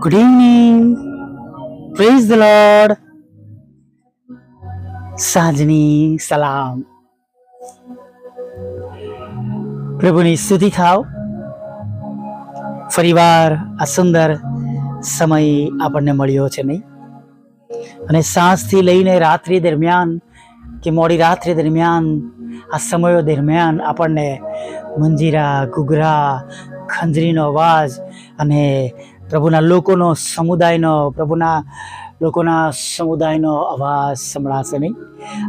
Good evening praise the Lord સાંજની સલામ પ્રભુની સ્તુતિ થાવ ફરીવાર આ સુંદર સમય આપણને મળ્યો છે નહીં અને સાંજથી લઈને રાત્રિ દરમિયાન કે મોડી રાત્રિ દરમિયાન આ સમયો દરમિયાન આપણને મંજીરા ઘૂઘરા ખંજરીનો અવાજ અને પ્રભુના લોકોનો સમુદાયનો, પ્રભુના લોકોના સમુદાયનો અવાજ સંભળાશે નહીં.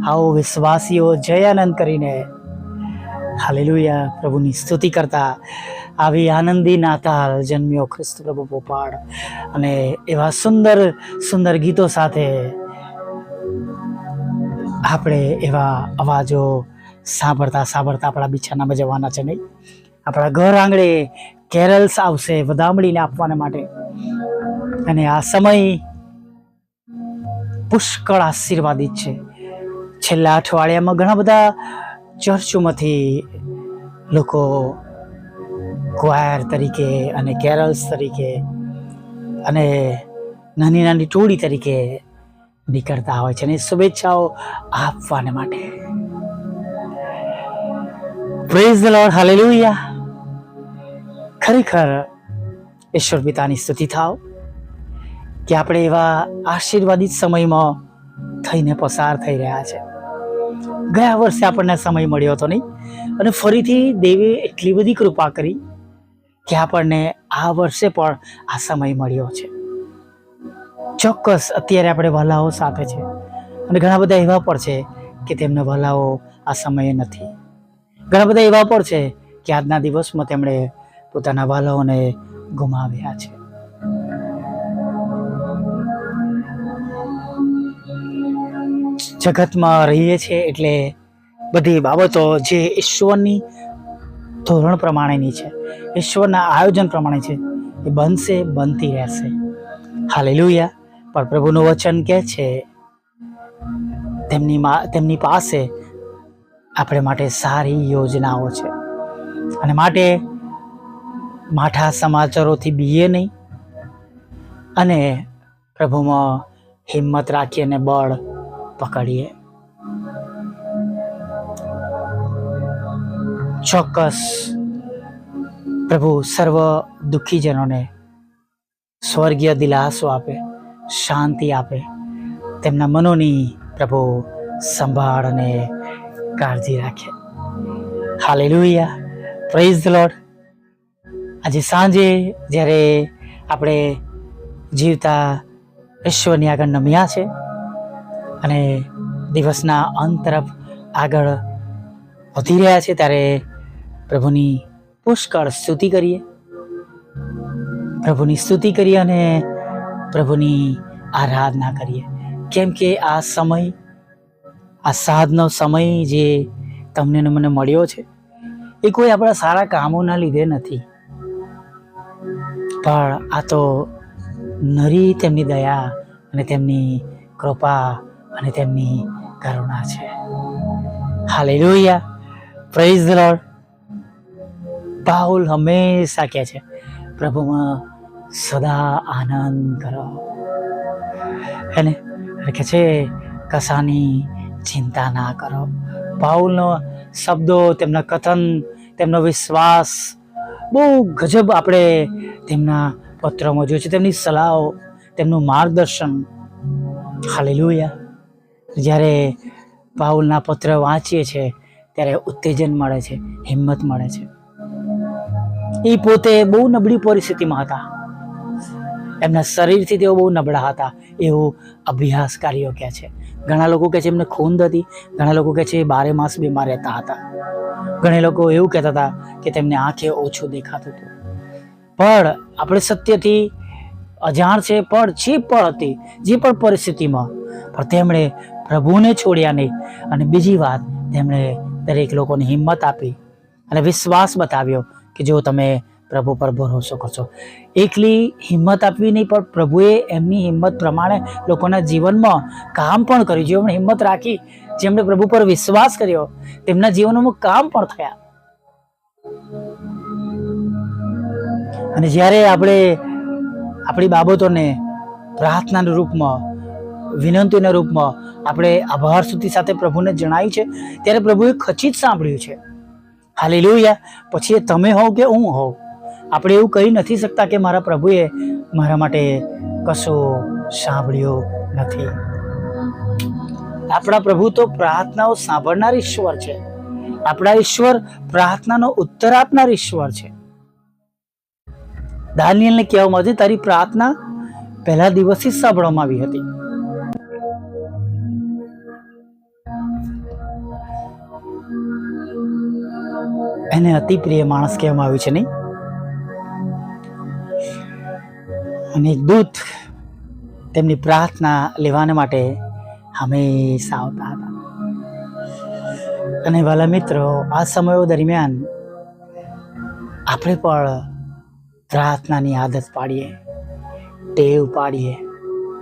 આવો વિશ્વાસીઓ જયાનંદ કરીને, હાલેલુયા, પ્રભુની સ્તુતિ કરતા આવી આનંદી નાતાલ જન્મ્યો ખ્રિસ્ત પ્રભુ પોપાળ. અને એવા સુંદર સુંદર ગીતો સાથે આપણે એવા અવાજો સાંભળતા સાંભળતા આપણા બિછાનામાં જવાના છે નહીં. આપણા ઘર આંગણે કેરલ્સ આવશે વધામણીને આપવાને માટે. અને આ સમય પુષ્કળ આશીર્વાદિત છે. છેલ્લા અઠવાડિયામાં ઘણા બધા ચર્ચોમાંથી લોકો ક્વાયર તરીકે અને કેરલ્સ તરીકે અને નાની નાની ટોળી તરીકે નીકળતા હોય છે. અને શુભેચ્છાઓ આપવાને માટે. પ્રેઝ ધ લોર્ડ હાલેલુયા ખરેખર ઈશ્વર પિતાની સ્તુતિ થાવ કે આપણે એવા આશીર્વાદિત સમયમાં થઈને પસાર થઈ રહ્યા છે. ગયા વર્ષે આપણને સમય મળ્યો હતો નહીં અને ફરીથી દેવે એટલી બધી કૃપા કરી કે આપણને આ વર્ષે પણ આ સમય મળ્યો છે. ચોક્કસ અત્યારે આપણે વલાઓ સાથે છે અને ઘણા બધા એવા પણ છે કે તેમના વલાઓ આ સમયે નથી. ઘણા બધા એવા પણ છે કે આજના દિવસમાં તેમણે પોતાના વાલાઓને ગુમાવ્યા છે. જગતમાં રહીએ છીએ એટલે બધી બાબતો જે ઈશ્વરની ધોરણ પ્રમાણેની છે, ઈશ્વરના આયોજન પ્રમાણે છે, એ બનશે, બનતી રહેશે. હાલેલુયા. પણ પ્રભુનું વચન કહે છે, તેમની તેમની પાસે આપણે માટે સારી યોજનાઓ છે. અને માટે માઠા સમાચારોથી બીએ નહીં. અને પ્રભુમાં હિંમત રાખીએ અને બળ પકડીએ. ચોક્કસ પ્રભુ સર્વ દુઃખીજનોને સ્વર્ગીય દિલાસો આપે, શાંતિ આપે. તેમના મનોની પ્રભુ સંભાળ અને કાળજી રાખે. હાલેલુયા. પ્રેઝ ધ લોર્ડ આજે સાંજે જ્યારે આપણે જીવતા ઈશ્વરની આગળ નમ્યા છે અને દિવસના અંત તરફ આગળ વધી રહ્યા છે, ત્યારે પ્રભુની પુષ્કળ સ્તુતિ કરીએ. પ્રભુની સ્તુતિ કરીએ અને પ્રભુની આરાધના કરીએ. કેમ કે આ સમય, આ સાધનો સમય જે તમને મને મળ્યો છે, એ કોઈ આપણા સારા કામોના લીધે નથી. પણ આ તો નરી તેમની દયા અને તેમની કૃપા અને તેમની કરુણા છે. Hallelujah. Praise the Lord Paul હંમેશા કહે છે, પ્રભુમાં સદા આનંદ કરો. એને કહે છે, કશાની ચિંતા ના કરો. પાઉલનો શબ્દો, તેમના કથન, તેમનો વિશ્વાસ બહુ ગજબ આપણે તેમના પત્રમાં જોયું છે. તેમની સલાહો, તેમનું માર્ગદર્શન. હાલેલુયા. જ્યારે પાઉલના પત્ર વાંચીએ છીએ, ત્યારે ઉત્તેજન મળે છે, હિંમત મળે છે. એ પોતે બહુ નબળી પરિસ્થિતિમાં હતા. એમના શરીરથી તેઓ બહુ નબળા હતા. એવું અભ્યાસકારીઓ કહે છે. ઘણા લોકો કહે છે એમને ખૂંદ હતી. ઘણા લોકો કહે છે એ બારે માસ બીમાર રહેતા હતા. ઘણા લોકો એવું કહેતા હતા કે તેમને આંખે ઓછું દેખાતું હતું. પણ આપણે સત્યથી અજાણ છે, પણ જે પણ હતી, જે પણ પરિસ્થિતિમાં, પણ તેમણે પ્રભુને છોડ્યા નહીં. અને બીજી વાત, તેમણે દરેક લોકોને હિંમત આપી અને વિશ્વાસ બતાવ્યો કે જો તમે પ્રભુ પર ભરોસો કરશો. એકલી હિંમત આપવી નહીં, પણ પ્રભુએ એમની હિંમત પ્રમાણે લોકોના જીવનમાં કામ પણ કર્યું. જેમણે હિંમત રાખી, જેમણે પ્રભુ પર વિશ્વાસ કર્યો, તેમના જીવનમાં કામ પણ થયા. અને જ્યારે આપણે આપણી બાબતોને પ્રાર્થનાના રૂપમાં, વિનંતીના રૂપમાં આપણે આભાર સુધી સાથે પ્રભુને જણાવ્યું છે, ત્યારે પ્રભુએ ખચિત સાંભળ્યું છે. હાલેલુયા. પછી તમે હોવ કે હું હોવ? આપણે એવું કહી નથી શકતા કે મારા પ્રભુએ મારા માટે કશું સાંભળ્યું નથી. આપણા પ્રભુ તો પ્રાર્થનાઓ સાંભળનાર ઈશ્વર છે. આપણા ઈશ્વર પ્રાર્થનાનો ઉત્તર આપનાર ઈશ્વર છે. દાનિયલને કહેવામાં આવે તારી પ્રાર્થના પહેલા દિવસથી સાંભળવામાં આવી હતી. એને અતિ પ્રિય માણસ કહેવામાં આવ્યું છે નહીં? અને દૂત તેમની પ્રાર્થના લેવાને માટે હંમેશા આવતા હતા. અને વાલા મિત્રો, આ સમયો દરમિયાન આપણે પણ પ્રાર્થનાની આદત પાડીએ, ટેવ પાડીએ.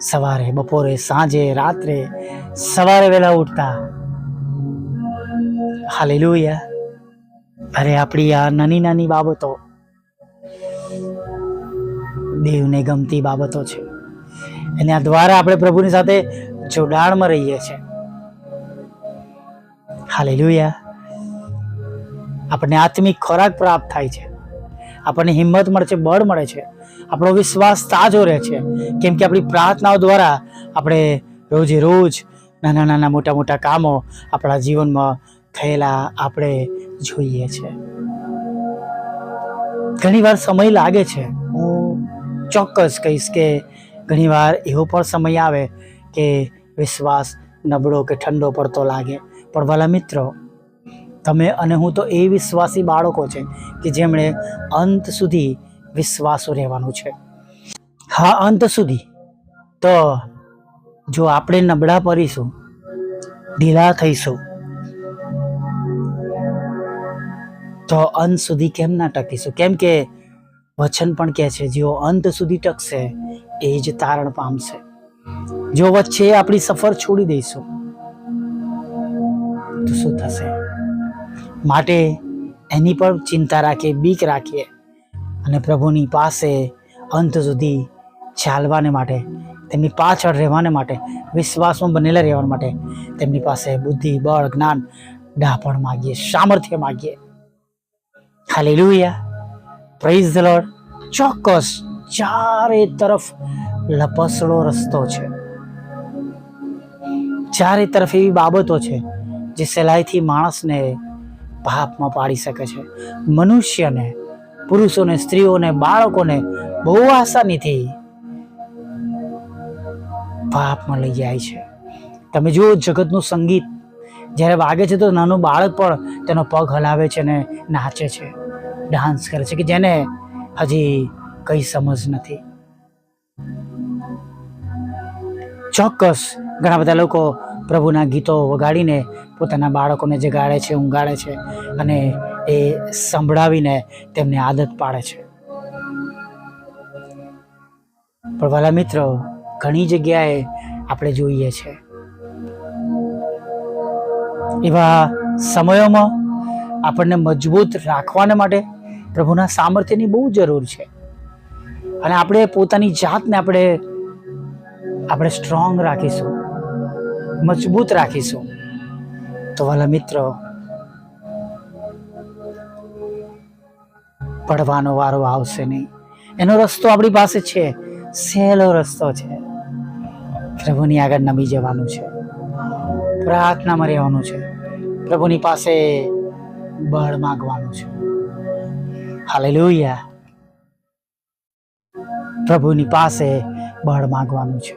સવારે, બપોરે, સાંજે, રાત્રે, સવારે વહેલા ઉઠતા. હાલેલુયા. અરે, આપણી આ નાની નાની બાબતો દેવને ગમતી બાબતો છે. એના દ્વારા આપણે પ્રભુની સાથે જોડાણમાં રહીએ છીએ. હાલેલુયા. આપણને આત્મિક ખોરાક પ્રાપ્ત થાય છે. આપણને હિંમત મળે છે, બળ મળે છે. આપણો વિશ્વાસ તાજો રહે છે. કેમ કે આપણી પ્રાર્થનાઓ દ્વારા આપણે રોજે રોજ નાના નાના મોટા મોટા કામો આપણા જીવનમાં થયેલા આપણે જોઈએ છે. ઘણીવાર સમય લાગે છે. ચોક્કસ કહીશ કે ઘણીવાર એવો પણ સમય આવે કે વિશ્વાસ નબળો કે ઠંડો પડતો લાગે. પણ વાલા મિત્રો, તમે અને હું તો એ વિશ્વાસી બાળકો છે કે જેમણે અંત સુધી વિશ્વાસો રહેવાનું છે. હા, અંત સુધી. તો જો આપણે નબળા પડીશું, ઢીલા થઈશું, તો અંત સુધી કેમ ના ટકીશું? કેમ કે વચન પણ કહે છે, જેઓ અંત સુધી ટકશે, એ જ તારણ પામશે. જો વચ્ચે આપણી સફર છોડી દઈશું, તો શું થશે? માટે એની પણ ચિંતા રાખીએ, બીક રાખીએ અને પ્રભુની પાસે અંત સુધી ચાલવાને માટે, તેમની પાછળ રહેવાને માટે, વિશ્વાસમાં બનેલા રહેવા માટે, તેમની પાસે બુદ્ધિ, બળ, જ્ઞાન ડાપણ માગીએ, સામર્થ્ય માગીએ. હાલેલુયા. પ્રેઝ ધ લોર્ડ ચોક્કસ ચારે તરફ લપસડો રસ્તો છે. ચારે તરફ એવી બાબતો છે જે સહેલાઈથી માણસને પાપમાં પાડી શકે છે. મનુષ્યને, પુરુષોને, સ્ત્રીઓને, બાળકોને બહુ આસાનીથી પાપમાં લઈ જાય છે. તમે જુઓ જગતનું સંગીત, જ્યારે વાગે છે તો નાનું બાળક પણ તેનો પગ હલાવે છે ને નાચે છે. ડાન્સ કરે છે કે જેને હજી કઈ સમજ નથી. ચોક્કસ ઘણા બધા લોકો પ્રભુના ગીતો વગાડીને પોતાના બાળકોને જે ગાળે છે, ઊંઘાડે છે અને એ સંભળાવીને તેમને આદત પાડે છે. પણ વાલા મિત્રો, ઘણી જગ્યાએ આપણે જોઈએ છે. એવા સમયોમાં આપણને મજબૂત રાખવાને માટે પ્રભુના સામર્થ્યની બહુ જરૂર છે. અને આપણે પોતાની જાતને આપણે આપણે સ્ટ્રોંગ રાખીશું, મજબૂત રાખીશું. તો વાલા મિત્રો, પડવાનો વારો આવશે નહીં. એનો રસ્તો આપણી પાસે છે, સહેલો રસ્તો છે. પ્રભુની આગળ નમી જવાનું છે. પ્રાર્થનામાં રહેવાનું છે. પ્રભુની પાસે બળ માગવાનું છે. હાલેલુયા. પ્રભુની પાસે બળ માગવાનું છે.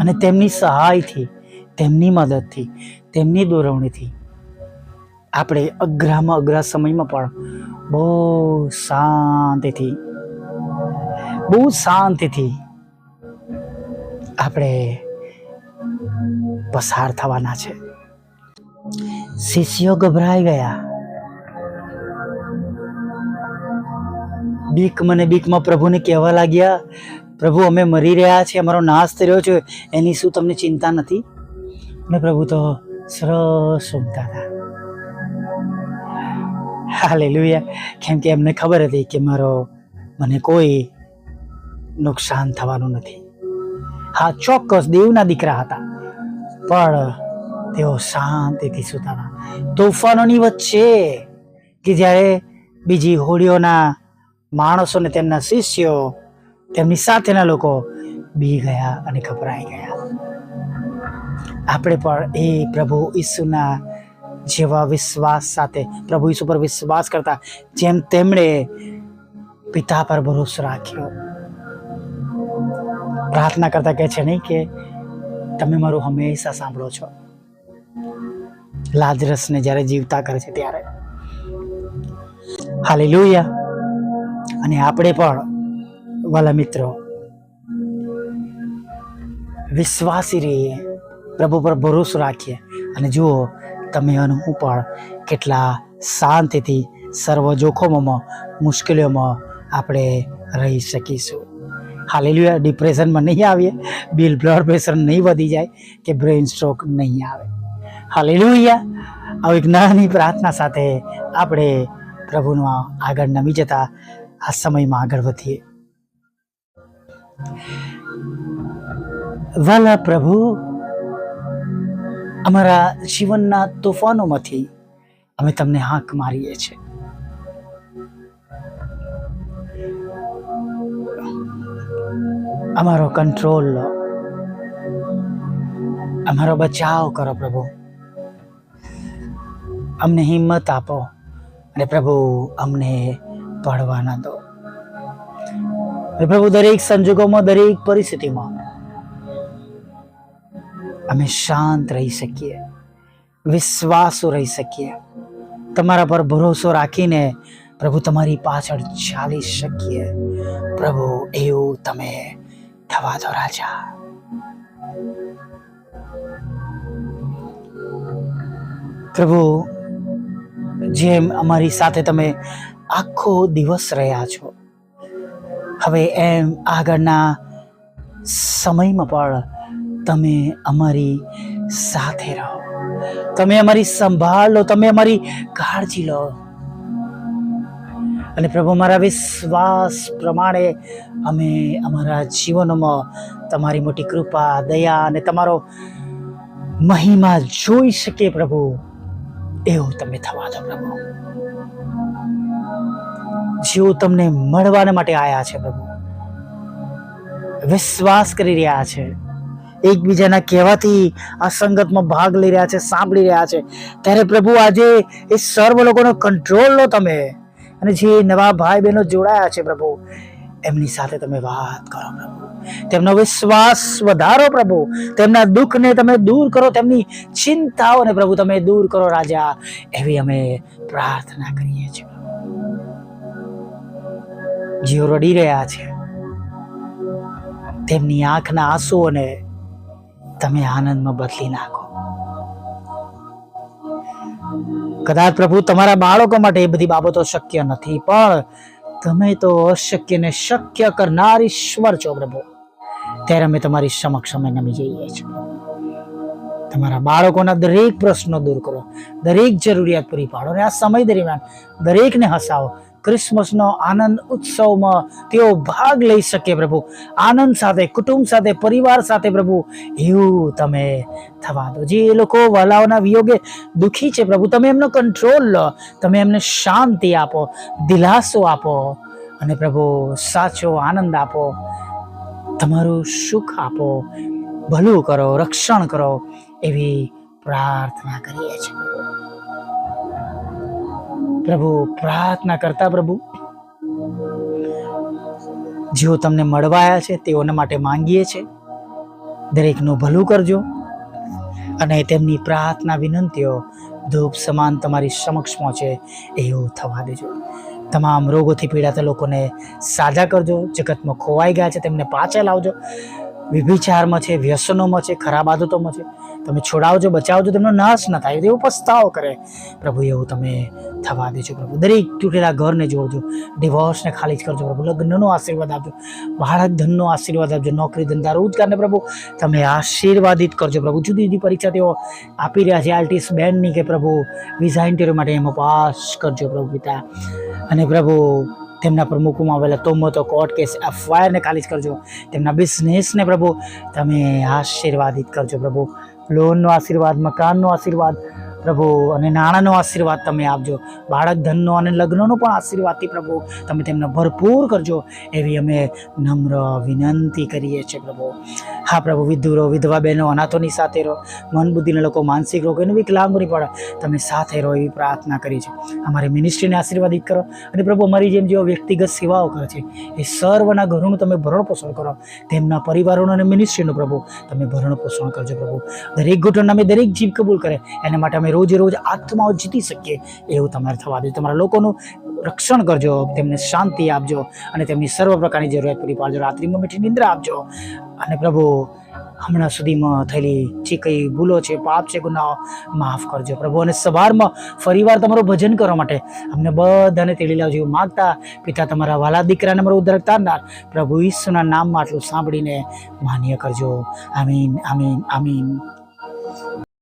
અને તેમની સહાયથી, તેમની મદદથી, તેમની દોરવણીથી આપણે અઘરામાં અઘરા સમયમાં પણ બહુ શાંતિથી બહુ શાંતિથી આપણે પસાર થવાના છે. શિષ્યો ગભરાઈ ગયા. બીક મને બીકમાં પ્રભુને કહેવા લાગ્યા, પ્રભુ, અમે મરી રહ્યા છીએ, અમારો નાશ થઈ રહ્યો છે, એની શું તમને ચિંતા નથી? અને પ્રભુ તો સરસ ઉમતા હતા. હાલેલુયા. કેમ કે એમને ખબર હતી કે મારો, મને કોઈ નુકસાન થવાનું નથી. હા, ચોક્કસ દેવના દીકરા હતા, પણ તેઓ શાંતિથી સૂતા હતા. તોફાનોની વચ્ચે કે જ્યારે બીજી હોડીઓના માણસોને તેમના શિષ્યો તેમની સાથેના લોકો બી ગયા અને ગભરાઈ ગયા. આપણે પણ એ પ્રભુ ઈસુના જેવા વિશ્વાસ સાથે, પ્રભુ ઈસુ પર વિશ્વાસ કરતા જેમ તેમણે પિતા પર ભરોસો રાખ્યો. પ્રાર્થના કરતા કહે છે નહીં કે તમે મારું હંમેશા સાંભળો છો. લાજરસને જ્યારે જીવતા કરે છે ત્યારે. હાલેલુયા. અને આપણે પણ, વાલા મિત્રો, વિશ્વાસી રહીએ, પ્રભુ પર ભરોસો રાખીએ. અને જુઓ, તમે અને હું પણ કેટલા શાંતિથી, સર્વ જોખમોમાં, મુશ્કેલીઓમાં આપણે રહી શકીશું. હાલેલુયા ડિપ્રેશનમાં નહીં આવીએ. બિલ બ્લડ પ્રેશર નહીં વધી જાય કે બ્રેઇન સ્ટ્રોક નહીં આવે. હાલેલુયા આવી એક નાની પ્રાર્થના સાથે આપણે પ્રભુમાં આગળ નમી જતા આ સમયમાં આગળ વધીએ. વાલા પ્રભુ, અમારા જીવનના તોફાનોમાંથી અમે તમને હાંક મારીએ છીએ. અમારો કંટ્રોલ લો. અમારો બચાવ કરો પ્રભુ. અમને હિંમત આપો અને પ્રભુ, અમને પડવા ના દો. પ્રભુ દરેક સંજોગોમાં, દરેક પરિસ્થિતિમાં અમે શાંત રહી શકીએ, વિશ્વાસુ રહી શકીએ, તમારા પર ભરોસો રાખીને પ્રભુ તમારી પાછળ ચાલી શકીએ. પ્રભુ, એવું તમે થવા દો રાજા. પ્રભુ, જેમ અમારી સાથે તમે આખો દિવસ રહ્યા છો. હવે એમ આગળના સમયમાં પણ તમે અમારી સાથે રહો. તમે અમારી સંભાળ લો, તમે અમારી કાળજી લો. અને પ્રભુ, મારા વિશ્વાસ પ્રમાણે અમે અમારા જીવનમાં તમારી મોટી કૃપા, દયા અને તમારો મહિમા જોઈ શકીએ પ્રભુ. એવું તમે થવા દો પ્રભુ. જેઓ તમને મળવાને માટે આવ્યા છે પ્રભુ. વિશ્વાસ કરી રહ્યા છે. એકબીજાના કહેવાથી આ સંગતમાં ભાગ લઈ રહ્યા છે, સાંભળી રહ્યા છે. ત્યારે પ્રભુ આજે એ સર્વ લોકોનો કંટ્રોલ લો તમે. અને જે નવા ભાઈ બહેનો જોડાયા છે પ્રભુ, એમની સાથે તમે વાત કરો પ્રભુ. તેમનો વિશ્વાસ વધારો પ્રભુ. તેમના દુઃખને તમે દૂર કરો, તેમની ચિંતાઓને પ્રભુ તમે દૂર કરો રાજા. એવી અમે પ્રાર્થના કરીએ છીએ. જેઓ રડી રહ્યા છે. તેમની આંખના આંસુઓને તમે આનંદમાં બદલી નાખો. કદાચ પ્રભુ તમારા બાળકો માટે એ બધી બાબતો શક્ય નથી, પણ તમે તો અશક્યને શક્ય કરનાર ઈશ્વર છો પ્રભુ. ત્યારે અમે તમારી સમક્ષ અમે નમી જઈએ છીએ. તમારા બાળકોના દરેક પ્રશ્નો દૂર કરો, દરેક જરૂરિયાત પૂરી પાડો અને આ સમય દરમિયાન દરેકને હસાવો. ક્રિસમસનો આનંદ ઉત્સવમાં તેઓ ભાગ લઈ શકે પ્રભુ. આનંદ સાથે, કુટુંબ સાથે, પરિવાર સાથે પ્રભુ. એવું તમે થવા દો. જે લોકો વલાઓના વિયોગે દુઃખી છે પ્રભુ, તમે એમનો કંટ્રોલ લો. તમે એમને શાંતિ આપો, દિલાસો આપો અને પ્રભુ સાચો આનંદ આપો. તમારું સુખ આપો, ભલું કરો, રક્ષણ કરો એવી પ્રાર્થના કરીએ છીએ. પ્રભુ, પ્રાર્થના કરતા પ્રભુ. જેઓ તમને મળવાયા છે તેઓના માટે માંગીએ છે. દરેકનું ભલું કરજો અને તેમની પ્રાર્થના વિનંતીઓ ધૂપ સમાન તમારી સમક્ષ પહોંચે એવું થવા દેજો. તમામ રોગોથી પીડાતા લોકોને સાજા કરજો, જગતમાં ખોવાઈ ગયા છે, તેમને પાછા લાવજો. વિભિચારમાં છે, વ્યસનોમાં છે, ખરાબ આદતોમાં છે. તમે છોડાવજો, બચાવજો, તેમનો નાશ ન થાય. તેવો પસ્તાવો કરે. પ્રભુ, એવું તમે થવા દેજો પ્રભુ. દરેક તૂટેલા ઘરને જોડજો. ડિવોર્સને ખાલી જ કરજો પ્રભુ. લગ્નનો આશીર્વાદ આપજો. બાળક ધનનો આશીર્વાદ આપજો. નોકરી, ધંધા, રોજગારને પ્રભુ, તમે આશીર્વાદિત કરજો પ્રભુ. જુદી જુદી પરીક્ષા તેઓ આપી રહ્યા છે. આલ્ટીસ બેનની કે પ્રભુ, વિઝા ઇન્ટરવ્યુ માટે એમાં પાસ કરજો પ્રભુ પિતા. અને પ્રભુ, તેમના પર મૂકવામાં આવેલા તોમતો કોર્ટ કેસ એફઆઈઆરને ખાલી જ કરજો. તેમના બિઝનેસને પ્રભુ, તમે આશીર્વાદિત કરજો પ્રભુ. લોનનો આશીર્વાદ મકાનનો આશીર્વાદ પ્રભુ અને નાણાંનો આશીર્વાદ તમે આપજો, બાળક ધનનો અને લગ્નનો પણ આશીર્વાદથી પ્રભુ, તમે તેમને ભરપૂર કરજો એવી અમે નમ્ર વિનંતી કરીએ છીએ પ્રભુ. હા પ્રભુ, વિધુરો, વિધવા બહેનો, અનાથોની સાથે રહો મન બુદ્ધિના લોકો, માનસિક રોગો અને વિકલાંગોની પણ તમે સાથે રહો એવી પ્રાર્થના કરી છે અમારી મિનિસ્ટ્રીને આશીર્વાદિત કરો અને પ્રભુ અમારી જેમ જેઓ વ્યક્તિગત સેવાઓ કરે છે, એ સર્વના ઘરોનું તમે ભરણ પોષણ કરો, તેમના પરિવારોનું અને મિનિસ્ટ્રીનું પ્રભુ, તમે ભરણ પોષણ કરજો પ્રભુ. દરેક ઘૂંટણ અમે દરેક જીવ કબૂલ કરે, એના માટે અમે રોજે રોજ આત્માઓ જીતી શકીએ એવું તમારે થવા દે. તમારા લોકોનું રક્ષણ કરજો, તેમને શાંતિ આપજો અને તેમની સર્વ પ્રકારની જરૂરિયાત પૂરી પાડજો. રાત્રિમાં મીઠી નિંદ્રા આપજો. અને પ્રભુ, હમણાં સુધીમાં થયેલી જે કંઈ ભૂલો છે, પાપ છે, ગુનાઓ, માફ કરજો. પ્રભુ, અને સવારમાં ફરીવાર તમારું ભજન કરવા માટે અમને બધાને તેડી લાવજો માગતા પિતા તમારા વાલા દીકરાને મારો ઉદ્ધાર તારનાર પ્રભુ ઈસુના નામમાં આટલું સાંભળીને માન્ય કરજો. આમીન આમીન આમીન.